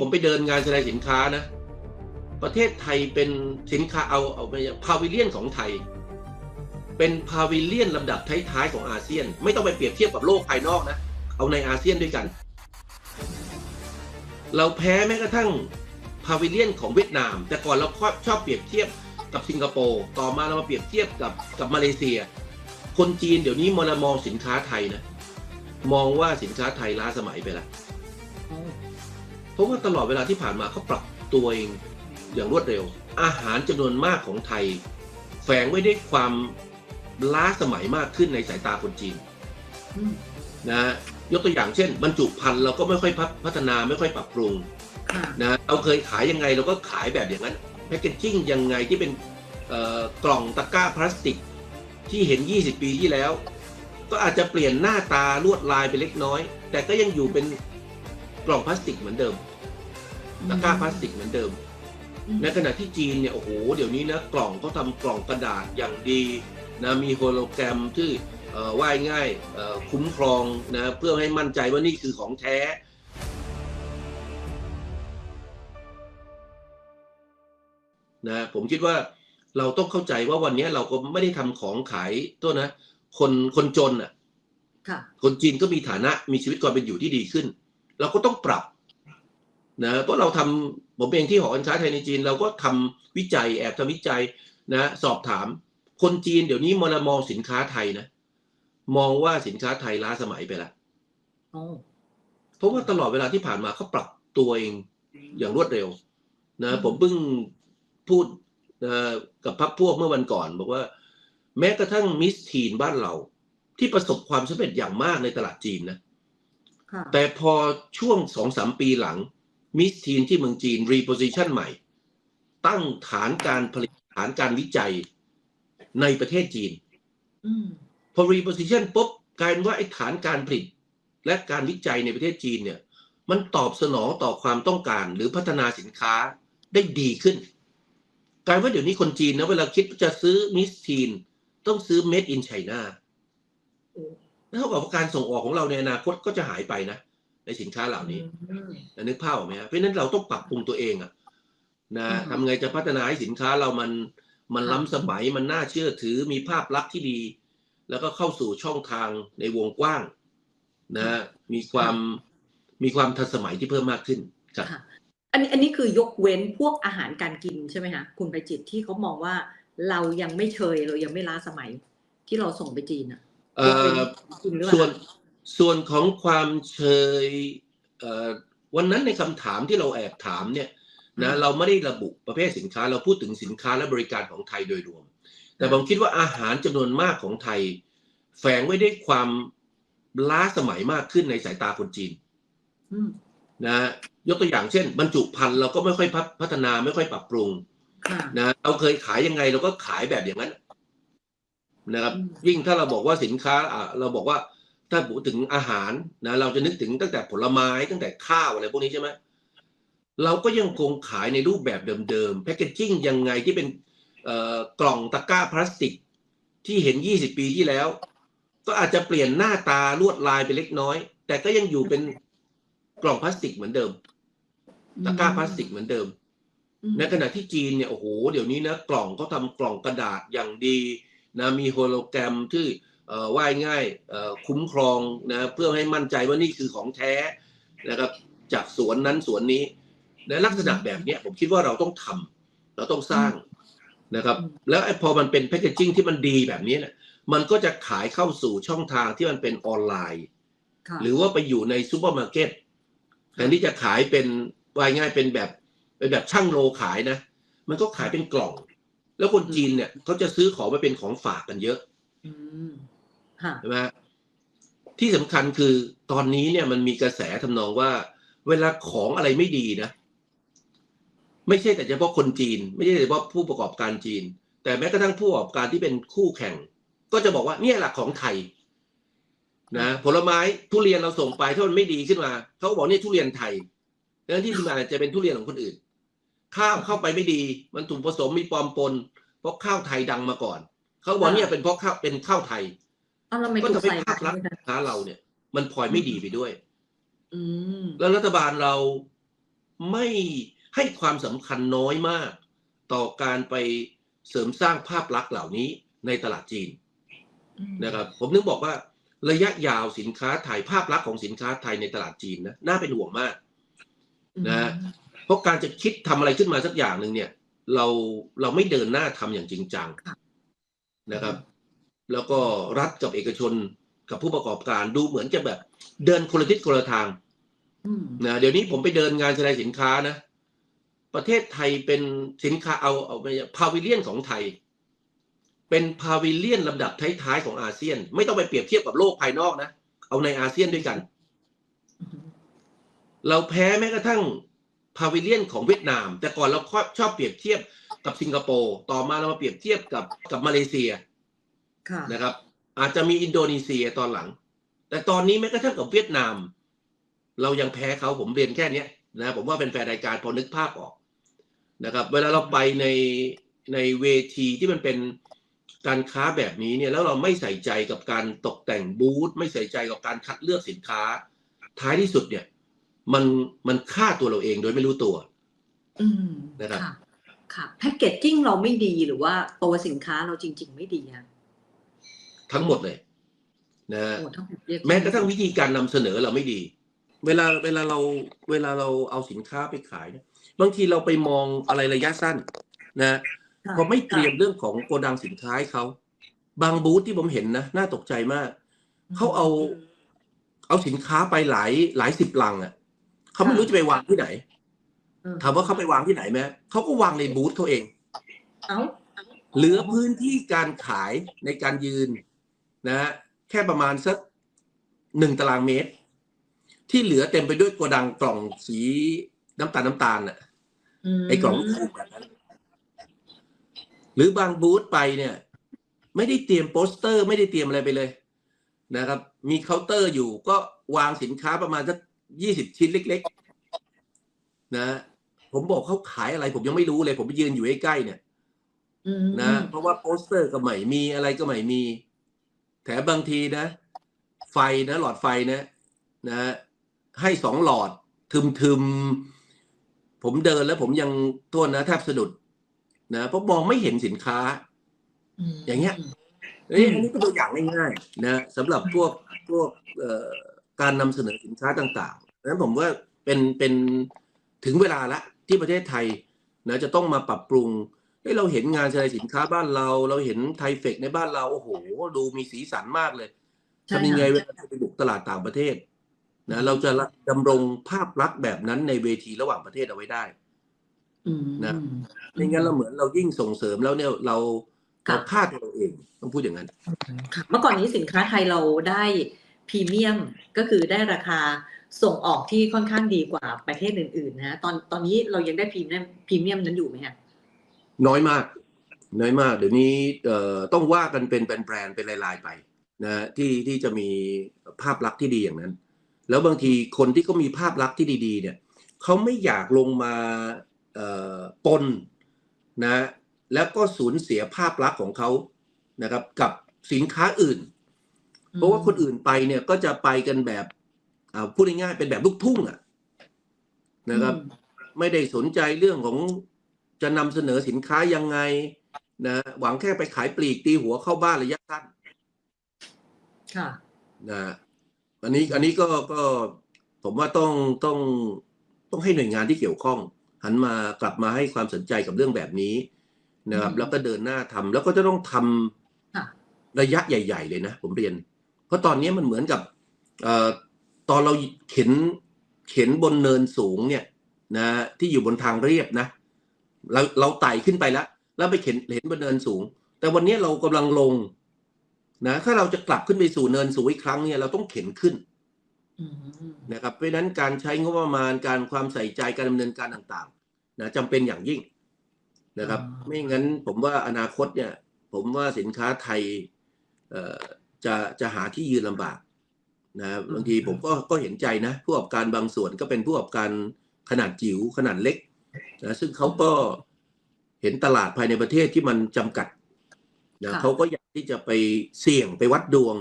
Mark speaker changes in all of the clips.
Speaker 1: ผมไปเดินงานแสดงสินค้านะ ประเทศไทยเป็นสินค้าเอาเอาไปพาวิเลียนของไทย เป็นพาวิเลียนลำดับท้ายๆของอาเซียน ไม่ต้องไปเปรียบเทียบกับโลกภายนอกนะ เอาในอาเซียนด้วยกัน เราแพ้แม้กระทั่งพาวิเลียนของเวียดนาม แต่ก่อนเราชอบเปรียบเทียบกับสิงคโปร์ต่อมาเรามาเปรียบเทียบกับกับมาเลเซีย คนจีนเดี๋ยวนี้มองมองสินค้าไทยนะมองว่าสินค้าไทยล้าสมัยไปล้ว เพราะว่าตลอดเวลาที่ผ่านมาเขาปรับตัวเองอย่างรวดเร็ว อาหารจำนวนมากของไทย แฝงไว้ด้วยความล้าสมัยมากขึ้นในสายตาคนจีนนะฮะยกตัวอย่างเช่น บรรจุภัณฑ์เราก็ไม่ค่อยพัฒพัฒนาไม่ค่อยปรับปรุงนะเราเคยขายยังไงเราก็ขายแบบอย่างนั้นแพคเกจจิ้งยังไงที่เป็นกล่องตะกร้าพลาสติก ที่เห็น 20 ปีที่แล้ว ก็อาจจะเปลี่ยนหน้าตาลวดลายไปเล็กน้อย แต่ก็ยังอยู่เป็น กล่องพลาสติกเหมือนเดิมตะกร้าพลาสติกเหมือนเดิม
Speaker 2: อืม
Speaker 1: ในขณะที่จีนเนี่ยโอ้โหเดี๋ยวนี้นะกล่องเขาทำกล่องกระดาษอย่างดีนะมีโฮโลแกรมที่เอ่อว่ายง่ายเอ่อคุ้มครองนะเพื่อให้มั่นใจว่านี่คือของแท้นะผมคิดว่าเราต้องเข้าใจว่าวันนี้เราก็ไม่ได้ทำของขายตัวนะ คนคนจนอะ
Speaker 2: ค่ะ
Speaker 1: คนจีนก็มีฐานะมีชีวิตความเป็นอยู่ที่ดีขึ้น เราก็ต้องปรับนะเพราะเราทำผมเองที่หอการค้าไทยในจีน เราก็ทำวิจัยแอบทำวิจัยนะสอบถาม คนจีนเดี๋ยวนี้มองมองสินค้าไทยนะ มองว่าสินค้าไทยล้าสมัยไปแล้ว
Speaker 2: โอ้
Speaker 1: เพราะว่าตลอดเวลาที่ผ่านมาเขาปรับตัวเองอย่างรวดเร็วนะผมเพิ่งพูดเอ่อกับพักพวกเมื่อวันก่อน บอกว่า แม้กระทั่งมิสทีนบ้านเรา ที่ประสบความสำเร็จอย่างมากในตลาดจีนนะ
Speaker 2: ค่ะ
Speaker 1: แต่พอช่วงสองสามปีหลังมิสทีนที่เมืองจีนรีโพซิชันใหม่ ตั้งฐานการผลิตฐานการวิจัยในประเทศจีน
Speaker 2: อืม
Speaker 1: พอรีโพซิชันปุ๊บกลายเป็นว่าไอ้ฐานการผลิต และการวิจัยในประเทศจีนเนี่ย มันตอบสนองต่อความต้องการหรือพัฒนาสินค้าได้ดีขึ้นกลายว่าเดี๋ยวนี้คนจีนนะเวลาคิดจะซื้อมิสทีนต้องซื้อ made in China
Speaker 2: โอ้
Speaker 1: แล้ว เท่ากับว่าการส่งออกของเราในอนาคตก็จะหายไปนะในสินค้าเหล่านี้
Speaker 2: อืม
Speaker 1: นึกภาพออกไหมฮะเพราะฉะนั้นเราต้องปรับปรุงตัวเองอะนะ
Speaker 2: อืม
Speaker 1: ทำไงจะพัฒนาให้สินค้าเรามันมัน
Speaker 2: ค่ะ
Speaker 1: ล้ำสมัยมันน่าเชื่อถือมีภาพลักษณ์ที่ดี แล้วก็เข้าสู่ช่องทางในวงกว้าง นะมีความมีความทันสมัยที่เพิ่มมากขึ้นครับ
Speaker 2: ค่ะอันนี้อันนี้คือยกเว้นพวกอาหารการกินใช่ไหมคะคุณไปจิตที่เขามองว่าเรายังไม่เชยเรายังไม่ล้าสมัยที่เราส่งไปจีนอะ
Speaker 1: เอ่อ
Speaker 2: จริงหรือเป
Speaker 1: ส่วน
Speaker 2: ล่า
Speaker 1: ส่วนของความเชยเอ่อวันนั้นในคำถามที่เราแอบถามเนี่ยนะเราไม่ได้ระบุประเภทสินค้า เราพูดถึงสินค้าและบริการของไทยโดยรวม แต่ผมคิดว่าอาหารจำนวนมากของไทย แฝงไว้ด้วยความล้าสมัยมากขึ้นในสายตาคนจีน
Speaker 2: อืม
Speaker 1: นะยกตัวอย่างเช่น บรรจุภัณฑ์เราก็ไม่ค่อยพัฒพัฒนาไม่ค่อยปรับปรุง
Speaker 2: ค่ะ
Speaker 1: นะเราเคยขายยังไงเราก็ขายแบบอย่างนั้น นะครับ
Speaker 2: อืม
Speaker 1: ยิ่งถ้าเราบอกว่าสินค้าอะเราบอกว่าถ้าพูดถึงอาหารนะเราจะนึกถึงตั้งแต่ผลไม้ตั้งแต่ข้าวอะไรพวกนี้ใช่ไหมเราก็ยังคงขายในรูปแบบเดิมๆแพคเกจจิ้งยังไงที่เป็นเอ่อกล่องตะกร้าพลาสติก ที่เห็น 20 ปีที่แล้ว ก็อาจจะเปลี่ยนหน้าตาลวดลายไปเล็กน้อย แต่ก็ยังอยู่เป็นกล่องพลาสติกเหมือนเดิม ตะกร้าพลาสติกเหมือนเดิม
Speaker 2: อืม
Speaker 1: ในขณะที่จีนเนี่ยโอ้โหเดี๋ยวนี้นะกล่องเขาทำกล่องกระดาษอย่างดี นะมีโฮโลแกรมที่เอ่อว่ายง่ายเอ่อคุ้มครองนะเพื่อให้มั่นใจว่านี่คือของแท้นะครับจากสวนนั้นสวนนี้ในลักษณะแบบเนี้ยผมคิดว่าเราต้องทำเราต้องสร้างนะครับ แล้วไอ้พอมันเป็นแพคเกจจิ้งที่มันดีแบบนี้เนี่ยมันก็จะขายเข้าสู่ช่องทางที่มันเป็นออนไลน์
Speaker 2: ค่ะ
Speaker 1: หรือว่าไปอยู่ในซูเปอร์มาร์เก็ตแทนที่จะขายเป็นวายง่ายเป็นแบบเป็นแบบช่างโลขายนะ มันก็ขายเป็นกล่อง แล้วคนจีนเนี่ยเขาจะซื้อของมาเป็นของฝากกันเยอะ
Speaker 2: อืมค่ะ
Speaker 1: ใช่ไหมฮะที่สำคัญคือตอนนี้เนี่ยมันมีกระแสทำนองว่า เวลาของอะไรไม่ดีนะ ไม่ใช่แต่เฉพาะคนจีน ไม่ใช่แต่เฉพาะผู้ประกอบการจีน แต่แม้กระทั่งผู้ประกอบการที่เป็นคู่แข่ง ก็จะบอกว่าเนี่ยแหละของไทยนะผลไม้ทุเรียนเราส่งไปถ้ามันไม่ดีขึ้นมาเขาก็บอกเนี่ยทุเรียนไทยดังนั้นที่มาจะเป็นทุเรียนของคนอื่น ข้าวเข้าไปไม่ดี มันถูกผสมมีปลอมปน เพราะข้าวไทยดังมาก่อน เขาบอกเนี่ยเป็นเพราะข้าวเป็นข้าวไทย
Speaker 2: เอาเราไม่
Speaker 1: ก็
Speaker 2: ถูก
Speaker 1: ทำให้
Speaker 2: ใส่
Speaker 1: ภาพลักษณ์
Speaker 2: ไป
Speaker 1: สินค้าเราเนี่ย มันพลอยไม่ดีไปด้วย
Speaker 2: อืม
Speaker 1: แล้วรัฐบาลเราไม่ให้ความสำคัญน้อยมาก ต่อการไปเสริมสร้างภาพลักษณ์เหล่านี้ในตลาดจีน
Speaker 2: อืม
Speaker 1: นะครับ ผมนึกบอกว่าระยะยาวสินค้าไทยภาพลักษณ์ของสินค้าไทยในตลาดจีนนะน่าเป็นห่วงมาก นะ เพราะการจะคิดทำอะไรขึ้นมาสักอย่างหนึ่งเนี่ย เราเราไม่เดินหน้าทำอย่างจริงจังนะครับ แล้วก็รัฐกับเอกชนกับผู้ประกอบการดูเหมือนจะแบบ เดินคนละทิศคนละทาง
Speaker 2: อืม
Speaker 1: นะเดี๋ยวนี้ผมไปเดินงานแสดงสินค้านะ ประเทศไทยเป็นสินค้าเอาเอาไปพาวิเลียนของไทย เป็นพาวิเลียนลำดับท้ายๆของอาเซียน ไม่ต้องไปเปรียบเทียบกับโลกภายนอกนะ เอาในอาเซียนด้วยกัน
Speaker 2: อืม
Speaker 1: เราแพ้แม้กระทั่ง พาวิเลียนของเวียดนาม แต่ก่อนเราชอบเปรียบเทียบกับสิงคโปร์ต่อมาเรามาเปรียบเทียบกับกับมาเลเซีย
Speaker 2: ค่ะ
Speaker 1: นะครับ อาจจะมีอินโดนีเซียตอนหลัง แต่ตอนนี้แม้กระทั่งกับเวียดนาม เรายังแพ้เขาผมเรียนแค่เนี้ยนะผมว่าเป็นแฟนรายการพอนึกภาพออกนะครับ เวลาเราไปในในเวทีที่มันเป็นการค้าแบบนี้เนี่ยแล้วเราไม่ใส่ใจกับการตกแต่งบูธไม่ใส่ใจกับการคัดเลือกสินค้า ท้ายที่สุดเนี่ย มันมันฆ่าตัวเราเองโดยไม่รู้ตัว
Speaker 2: อืม
Speaker 1: นะครับ
Speaker 2: ค่ะค่ะแพคเกจจิ้งเราไม่ดีหรือว่าตัวสินค้าเราจริง ๆ ไม่ดีอะ
Speaker 1: ทั้งหมดเลยนะฮะ
Speaker 2: โอ้ทั้งหมดเรีย
Speaker 1: แม้กระทั่งวิธีการนำเสนอเราไม่ดี เวลาเวลาเราเวลาเราเอาสินค้าไปขายเนี่ยบางทีเราไปมองอะไรระยะสั้นนะ
Speaker 2: ค่ะ
Speaker 1: พอไม่เตรียมเรื่องของโกดังสินค้าให้เขาบางบูธที่ผมเห็นนะน่าตกใจมากเขาเอา เอาสินค้าไปหลายหลายสิบลังอะ เขาไม่รู้จะไปวางที่ไหน
Speaker 2: เออ
Speaker 1: ถามว่าเขาไปวางที่ไหนไหมเขาก็วางในบูธเขาเอง
Speaker 2: เอ้า
Speaker 1: เหลือพื้นที่การขายในการยืนนะฮะแค่ประมาณสักหนึ่งตารางเมตร ที่เหลือเต็มไปด้วยโกดังกล่องสีน้ำตาลน้ำตาลน่ะ
Speaker 2: ม
Speaker 1: ไอ้กล่องลูกแบบนั้นหรือบางบูธไปเนี่ย ไม่ได้เตรียมโปสเตอร์ ไม่ได้เตรียมอะไรไปเลยนะครับ มีเคาน์เตอร์อยู่ก็วางสินค้าประมาณสัก ยี่สิบชิ้นเล็ก ๆ นะ ผมบอกเขาขายอะไร ผมยังไม่รู้เลย ผมไปยืนอยู่ใกล้ๆเนี่ย
Speaker 2: อืม
Speaker 1: นะ เพราะว่าโปสเตอร์ก็ไม่มีอะไรก็ไม่มี แถมบางทีนะ ไฟนะหลอดไฟนะ นะให้สองหลอด ทึมๆ ผมเดินแล้วผมยังโทษนะแทบสะดุด นะเพราะมองไม่เห็นสินค้า
Speaker 2: ม
Speaker 1: อย่างเงี้ยเอ้ยอันนี้ก็ตัวอย่างง่ายๆนะสำหรับพวกพวกเอ่อ การนำเสนอสินค้าต่างๆนั้นผมว่าเป็นเป็นถึงเวลาละที่ประเทศไทยนะจะต้องมาปรับปรุงเฮ้ยเราเห็นงานแสดงสินค้าบ้านเรา เราเห็นไทยเฟกในบ้านเราโอ้โห ดูมีสีสันมากเลย
Speaker 2: ใช่
Speaker 1: ทำยังไง
Speaker 2: ค่ะ
Speaker 1: เวลาไปบุกตลาดต่างประเทศนะเราจะดำรงภาพลักษณ์แบบนั้นในเวทีระหว่างประเทศเอาไว้ได้
Speaker 2: อืม
Speaker 1: นะไม่งั้นเราเหมือนเรายิ่งส่งเสริมแล้วเนี่ยเรา
Speaker 2: ค่ะ
Speaker 1: เราฆ่าตัวเราเองต้องพูดอย่างนั้น
Speaker 2: ค่ะเมื่อก่อนนี้สินค้าไทยเราได้ พรีเมียมก็คือได้ราคาส่งออกที่ค่อนข้างดีกว่าประเทศอื่นๆนะตอนตอนนี้เรายังได้พรีเมียมพรีเมียมนั้นอยู่ไหมฮะ
Speaker 1: น้อยมาก น้อยมากเดี๋ยวนี้ต้องว่ากันเป็นแบรนด์เป็นรายๆไปนะที่ที่จะมีภาพลักษณ์ที่ดีอย่างนั้น แล้วบางทีคนที่เขามีภาพลักษณ์ที่ดีๆเนี่ยเขาไม่อยากลงมาปนนะแล้วก็สูญเสียภาพลักษณ์ของเขานะครับกับสินค้าอื่น เพราะว่าคนอื่นไปเนี่ยก็จะไปกันแบบอ่าพูดง่ายๆเป็นแบบลูกทุ่งอะนะครับ ไม่ได้สนใจเรื่องของจะนำเสนอสินค้ายังไงนะหวังแค่ไปขายปลีกตีหัวเข้าบ้านระยะสั้น
Speaker 2: ค่ะ
Speaker 1: นะอันนี้อันนี้ก็ก็ผมว่าต้องต้องต้องให้หน่วยงานที่เกี่ยวข้อง หันมากลับมาให้ความสนใจกับเรื่องแบบนี้นะครับ
Speaker 2: อืม
Speaker 1: แล้วก็เดินหน้าทำแล้วก็จะต้องทำ
Speaker 2: ค่ะ
Speaker 1: ระยะใหญ่ ๆ เลยนะ ผมเรียนเพ ราะตอนนี้มันเหมือนกับเอ่อตอนเราเข็นเข็นบนเนินสูงเนี่ยนะที่อยู่บนทางเรียบนะ เราเราไต่ขึ้นไปแล้ว แล้วไปเข็นเห็นบนเนินสูง แต่วันนี้เรากำลังลงนะถ้าเราจะกลับขึ้นไปสู่เนินสูงอีกครั้งเนี่ยเราต้องเข็นขึ้น
Speaker 2: อืม
Speaker 1: นะครับเพราะฉะนั้นการใช้งบประมาณการความใส่ใจการดำเนินการต่างๆนะจำเป็นอย่างยิ่งนะครับ ไม่งั้นผมว่าอนาคตเนี่ย ผมว่าสินค้าไทยเอ่อ จะจะหาที่ยืนลำบากนะบางทีผมก็ก็เห็นใจนะผู้ประกอบการบางส่วนก็เป็นผู้ประกอบการขนาดจิ๋วขนาดเล็กนะซึ่งเขาก็เห็นตลาดภายในประเทศที่มันจำกัดนะเขาก็อยากที่จะไปเสี่ยงไปวัดดวง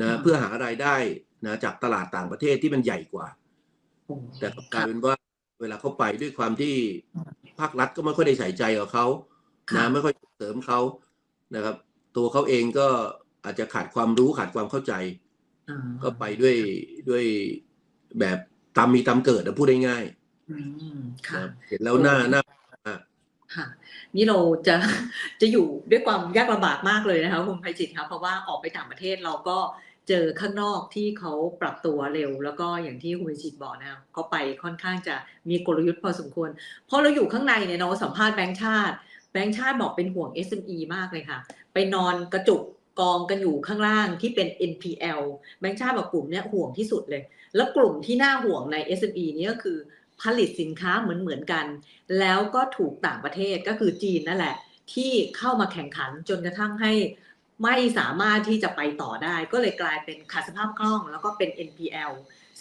Speaker 1: นะเพื่อหารายได้นะจากตลาดต่างประเทศที่มันใหญ่กว่า
Speaker 2: โอ้
Speaker 1: แต่กลับกลายเป็นว่าเวลาเขาไปด้วยความที่ภาครัฐก็ไม่ค่อยได้ใส่ใจกับเขา
Speaker 2: ค่ะ
Speaker 1: นะไม่ค่อยเสริมเขานะครับ ตัวเขาเองก็ อาจจะขาดความรู้ขาดความเข้าใจ
Speaker 2: อ่า
Speaker 1: ก็ไปด้วยด้วยแบบตามมีตามเกิดนะพูดง่าย
Speaker 2: อืม
Speaker 1: ๆ
Speaker 2: ค่ะ
Speaker 1: นะเห็นแล้วหน้าหน้า
Speaker 2: ค่ะนี่เราจะจะอยู่ด้วยความยากลำบากมากเลยนะคะคุณไพจิตรครับเพราะว่าออกไปต่างประเทศเราก็เจอข้างนอกที่เขาปรับตัวเร็ว แล้วก็อย่างที่คุณไพจิตรบอกนะครับเขาไปค่อนข้างจะมีกลยุทธ์พอสมควร เพราะเราอยู่ข้างในเนี่ยเราสัมภาษณ์แบงค์ชาติ แบงค์ชาติบอกเป็นห่วง SME มากเลยค่ะ ไปนอนกระจุก กองกันอยู่ข้างล่างที่เป็น NPL แบงค์ชาติบอกกลุ่มเนี้ยห่วงที่สุดเลย แล้วกลุ่มที่น่าห่วงใน SME นี้ก็คือผลิตสินค้าเหมือนเหมือนๆกัน แล้วก็ถูกต่างประเทศก็คือจีนนั่นแหละ ที่เข้ามาแข่งขันจนกระทั่งให้ไม่สามารถที่จะไปต่อได้ ก็เลยกลายเป็นขาดสภาพคล่อง แล้วก็เป็น NPL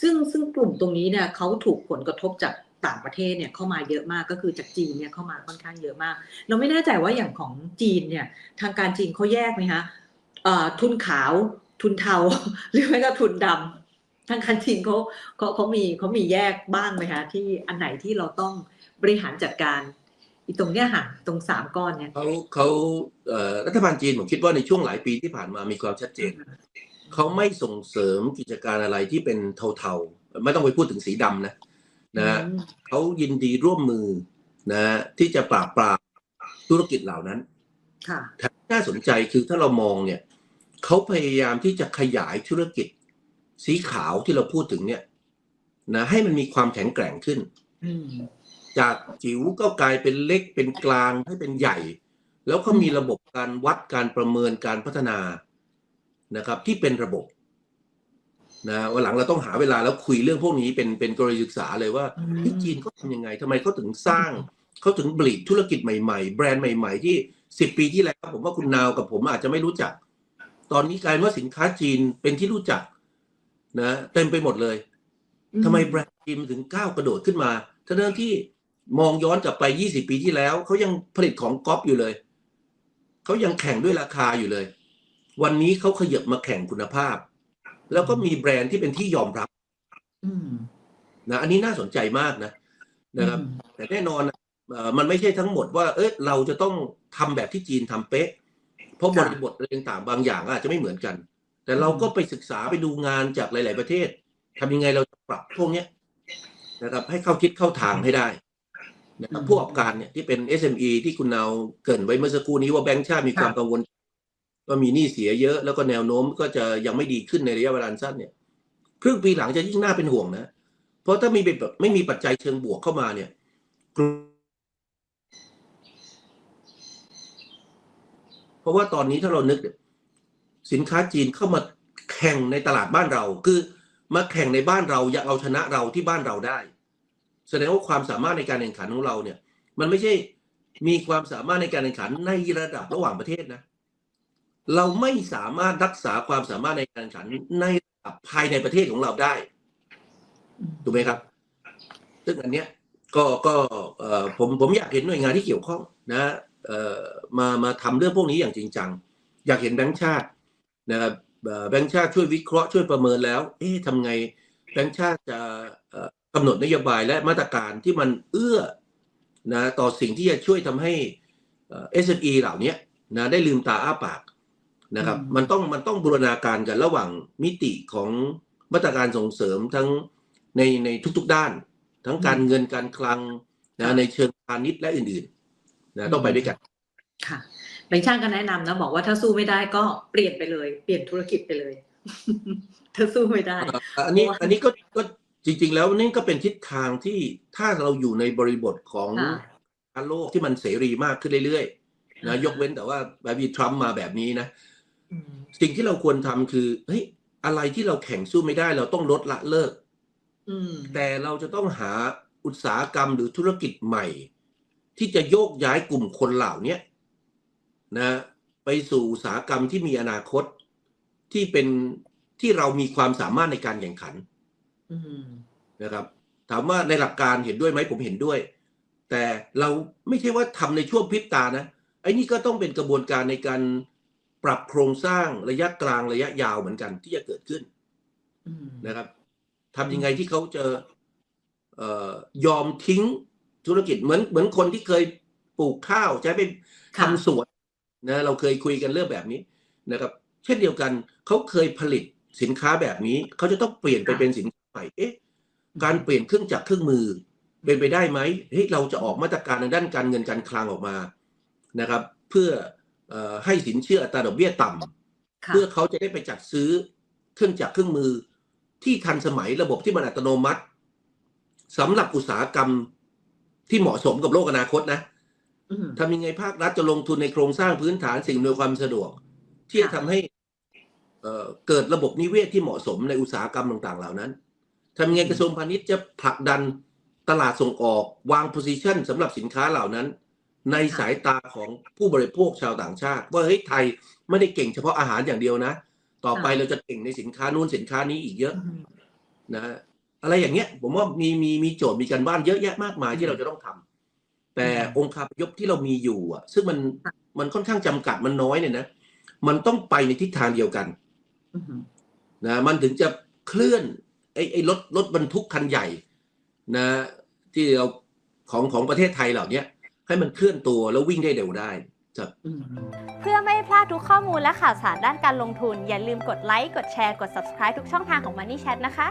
Speaker 2: ซึ่งซึ่งกลุ่มตรงนี้เนี่ยเขาถูกผลกระทบจากต่างประเทศเนี่ยเข้ามาเยอะมากก็คือจากจีนเนี่ยเข้ามาค่อนข้างเยอะมาก เราไม่แน่ใจว่าอย่างของจีนเนี่ยทางการจีนเขาแยกไหมคะ ทุนขาวทุนเทา หรือไม่ก็ทุนดำทางการจีนเขาเขาเขามีเขามีแยกบ้างไหมคะที่อันไหนที่เราต้องบริหารจัดการอีตรงเนี้ยค่ะตรงสามก้อนเนี่ย
Speaker 1: เขาเขาเอ่อรัฐบาลจีนผมคิดว่าในช่วงหลายปีที่ผ่านมามีความชัดเจนเขาไม่ส่งเสริมกิจการอะไรที่เป็นเทาๆไม่ต้องไปพูดถึงสีดำนะนะฮะ
Speaker 2: อืม
Speaker 1: เขายินดีร่วมมือนะที่จะปราบปรามธุรกิจเหล่านั้น
Speaker 2: ค่ะ
Speaker 1: แถมน่าสนใจคือถ้าเรามองเนี่ย เขาพยายามที่จะขยายธุรกิจ สีขาวที่เราพูดถึงเนี่ยนะให้มันมีความแข็งแกร่งขึ้น
Speaker 2: อืม
Speaker 1: จากจิ๋วก็กลายเป็นเล็กเป็นกลางให้เป็นใหญ่ แล้วก็มีระบบการวัดการประเมินการพัฒนานะครับ ที่เป็นระบบนะวันหลังเราต้องหาเวลาแล้วคุยเรื่องพวกนี้เป็นเป็นกรณีศึกษาเลยว่า
Speaker 2: อืม
Speaker 1: เฮ้ยจีนเขาทำยังไงทำไมเขาถึงสร้างเขาถึงบลีดธุรกิจใหม่ๆ แบรนด์ใหม่ ๆ ที่สิบปีที่แล้วผมว่าคุณนาวกับผมอาจจะไม่รู้จัก ตอนนี้กลายเป็นว่าสินค้าจีนเป็นที่รู้จัก นะเต็มไปหมดเลยทำไมแบรนด์จีนมันถึงก้าวกระโดดขึ้นมาทั้งๆที่มองย้อนกลับไป 20 ปีที่แล้ว เขายังผลิตของก๊อปอยู่เลย เขายังแข่งด้วยราคาอยู่เลย วันนี้เขาขยับมาแข่งคุณภาพ แล้วก็มีแบรนด์ที่เป็นที่ยอมรับ
Speaker 2: อืม
Speaker 1: นะอันนี้น่าสนใจมากนะนะครับ
Speaker 2: อืม
Speaker 1: แต่แน่นอนนะเอ่อมันไม่ใช่ทั้งหมดว่า เอ้ยเราจะต้องทำแบบที่จีนทำเป๊ะ เพราะบริบทอะไรต่างๆบางอย่างอาจจะไม่เหมือนกัน แต่เราก็ไปศึกษาไปดูงานจากหลาย ๆ ประเทศทำยังไงเราจะปรับพวกเนี้ยนะครับ ให้เข้าคิดเข้าทางให้ได้นะครับผู้ประกอบการเนี่ยที่เป็น SME ที่คุณนาวเกรินไว้เมื่อสักครู่นี้ว่าแบงก์ชาติมีความกังวลว่ามีหนี้เสียเยอะแล้วก็แนวโน้มก็จะยังไม่ดีขึ้นในระยะเวลาสั้นเนี่ยครึ่งปีหลังจะยิ่งน่าเป็นห่วงนะ เพราะถ้ามีแบบไม่มีปัจจัยเชิงบวกเข้ามาเนี่ยกลัวเพ ราะว่าตอนนี้ถ้าเรานึก สินค้าจีนเข้ามาแข่งในตลาดบ้านเรา คือมาแข่งในบ้านเราอยากเอาชนะเราที่บ้านเราได้ แสดงว่าความสามารถในการแข่งขันของเราเนี่ย มันไม่ใช่มีความสามารถในการแข่งขันในระดับระหว่างประเทศนะ เราไม่สามารถรักษาความสามารถในการแข่งขันในระดับภายในประเทศของเราได้ถูกไหมครับ ซึ่งอันเนี้ยก็ก็ผมผมอยากเห็นหน่วยงานที่เกี่ยวข้องนะ มามาทำเรื่องพวกนี้อย่างจริงจัง อยากเห็นแบงค์ชาตินะครับเอ่อแบงค์ชาติช่วยวิเคราะห์ช่วยประเมินแล้ว เอ๊ะทำไงแบงค์ชาติจะเอ่อกำหนดนโยบายและมาตรการที่มันเอื้อนะต่อสิ่งที่จะช่วยทำให้เอ่อ SME เหล่านี้นะได้ลืมตาอ้าปากนะครับ
Speaker 2: อืม
Speaker 1: มันต้องมันต้องบูรณาการกันระหว่างมิติของมาตรการส่งเสริมทั้งในในทุกๆด้าน ทั้งการเงินการคลัง
Speaker 2: ครั
Speaker 1: นะ
Speaker 2: บ
Speaker 1: ในเชิงพาณิชย์และอื่นๆ นะต้องไปด้วยกัน
Speaker 2: ค่ะแบงค์ชาติก็แนะนำนะบอกว่าถ้าสู้ไม่ได้ก็เปลี่ยนไปเลย เปลี่ยนธุรกิจไปเลย ถ้าสู้ไม่ได้
Speaker 1: อันนี้
Speaker 2: เพราะว่า
Speaker 1: อันนี้ก็ก็จริง ๆ แล้วนี่ก็เป็นทิศทางที่ถ้าเราอยู่ในบริบทของ
Speaker 2: ค่ะ
Speaker 1: การโลกที่มันเสรีมากขึ้นเรื่อยๆนะยกเว้นแต่ว่าแบบมีทรัมป์มาแบบนี้นะ
Speaker 2: อืม
Speaker 1: สิ่งที่เราควรทำคือเฮ้ยอะไรที่เราแข่งสู้ไม่ได้ เราต้องลดละเลิก
Speaker 2: อืม
Speaker 1: แต่เราจะต้องหาอุตสาหกรรมหรือธุรกิจใหม่ ที่จะโยกย้ายกลุ่มคนเหล่าเนี้ยนะไปสู่อุตสาหกรรมที่มีอนาคตที่เป็นที่เรามีความสามารถในการแข่งขัน
Speaker 2: อืม
Speaker 1: นะครับ ถามว่าในหลักการเห็นด้วยไหมผมเห็นด้วย แต่เราไม่ใช่ว่าทำในช่วงพริบตานะไอ้นี่ก็ต้องเป็นกระบวนการในการปรับโครงสร้างระยะกลางระยะยาวเหมือนกันที่จะเกิดขึ้น
Speaker 2: อืม
Speaker 1: นะครับทำยังไงที่เขาจะเอ่อยอมทิ้ง ธุรกิจเหมือนเหมือนคนที่เคยปลูกข้าวใช้ไป
Speaker 2: ค่ะ
Speaker 1: ทำสวนนะเราเคยคุยกันเรื่องแบบนี้นะครับ เช่นเดียวกันเขาเคยผลิตสินค้าแบบนี้เขาจะต้องเปลี่ยนไป
Speaker 2: ค่ะ
Speaker 1: เป็นสินค้าใหม่เอ๊ะการเปลี่ยนเครื่องจักรเครื่องมือเป็นไปได้ไหมเฮ้ยเราจะออกมาตรการทางด้านการเงินการคลังออกมานะครับ เพื่อเอ่อให้สินเชื่ออัตราดอกเบี้ยต่ำ
Speaker 2: ค่ะ
Speaker 1: เพื่อเขาจะได้ไปจัดซื้อเครื่องจักรเครื่องมือที่ทันสมัยระบบที่มันอัตโนมัติสำหรับอุตสาหกรรม ที่เหมาะสมกับโลกอนาคตนะ
Speaker 2: อืม
Speaker 1: ทำยังไงภาครัฐจะลงทุนในโครงสร้างพื้นฐานสิ่งอำนวยความสะดวก ที่จะ
Speaker 2: ค่ะ
Speaker 1: ทำให้เอ่อเกิดระบบนิเวศที่เหมาะสมในอุตสาหกรรมต่าง ๆ เหล่านั้นทำยังไงกระทรวงพาณิชย์จะผลักดันตลาดส่งออกวาง position สำหรับสินค้าเหล่านั้น ในสายตาของผู้บริโภคชาวต่างชาติ ว่าเฮ้ยไทยไม่ได้เก่งเฉพาะอาหารอย่างเดียวนะ ต่อไปเราจะเก่งในสินค้านู้นสินค้านี้อีกเยอะ
Speaker 2: อืม
Speaker 1: นะฮะ อะไรอย่างเงี้ย ผมว่ามีมีมีโจทย์มีการบ้านเยอะแยะมากมายที่เราจะต้องทำแต่
Speaker 2: อืม
Speaker 1: องค์คาพยพที่เรามีอยู่อะ ซึ่งมัน
Speaker 2: ค่ะ
Speaker 1: มันค่อนข้างจำกัดมันน้อยเนี่ยนะมันต้องไปในทิศทางเดียวกัน
Speaker 2: อืม
Speaker 1: นะมันถึงจะเคลื่อนไอ้ไอ้รถรถบรรทุกคันใหญ่ นะ ที่เราของของประเทศไทยเหล่าเนี้ยให้มันเคลื่อนตัวแล้ววิ่งได้เร็วได้ครับ
Speaker 2: อืม
Speaker 3: เพื่อไม่ให้พลาดทุกข้อมูลและข่าวสารด้านการลงทุน อย่าลืมกดไลค์กดแชร์กด subscribe ทุกช่องทางของ Money Chat นะคะ